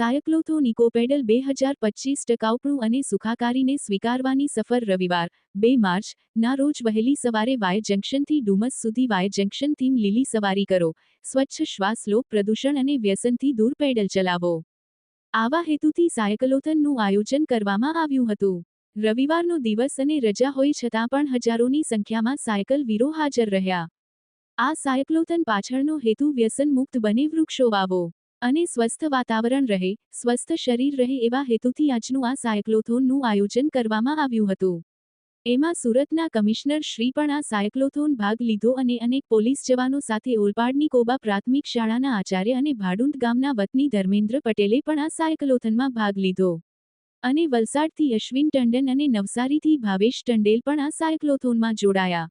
Cyclothon ઇકોપેડલ બે હજાર પચીસ ટકાઉપણું અને સુખાકારીને સ્વીકારવાની સફર રવિવાર, બે માર્ચ, ના રોજ વહેલી સવારે વાય જંકશનથી ડુમસ સુધી વાય જંકશનથી લીલી સવારી કરો, સ્વચ્છ શ્વાસ લો, પ્રદૂષણ અને વ્યસનથી દૂર પેડલ ચલાવો. આવા હેતુથી સાયકલોથનનું આયોજન કરવામાં આવ્યું હતું. રવિવારનો દિવસ અને રજા હોય છતાં પણ હજારોની સંખ્યામાં સાયકલ વીરો હાજર રહ્યા. આ સાયક્લોથન પાછળનો હેતુ વ્યસન મુક્ત બને વૃક્ષો વાવો. અને સ્વસ્થ વાતાવરણ રહે, સ્વસ્થ શરીર રહે એવા હેતુથી આજનું આ સાયક્લોથોનનું આયોજન કરવામાં આવ્યું હતું. એમાં સુરતના કમિશનર શ્રી પણ આ સાયક્લોથોન ભાગ લીધો અને અનેક પોલીસ જવાનો સાથે ઓલપાડની કોબા પ્રાથમિક શાળાના આચાર્ય અને ભાડુંદ ગામના વતની ધર્મેન્દ્ર પટેલે પણ આ સાયક્લોથોનમાં ભાગ લીધો. અને વલસાડથી અશ્વિન ટંડન અને નવસારીથી ભાવેશ ટંડેલ પણ આ સાયક્લોથોનમાં જોડાયા.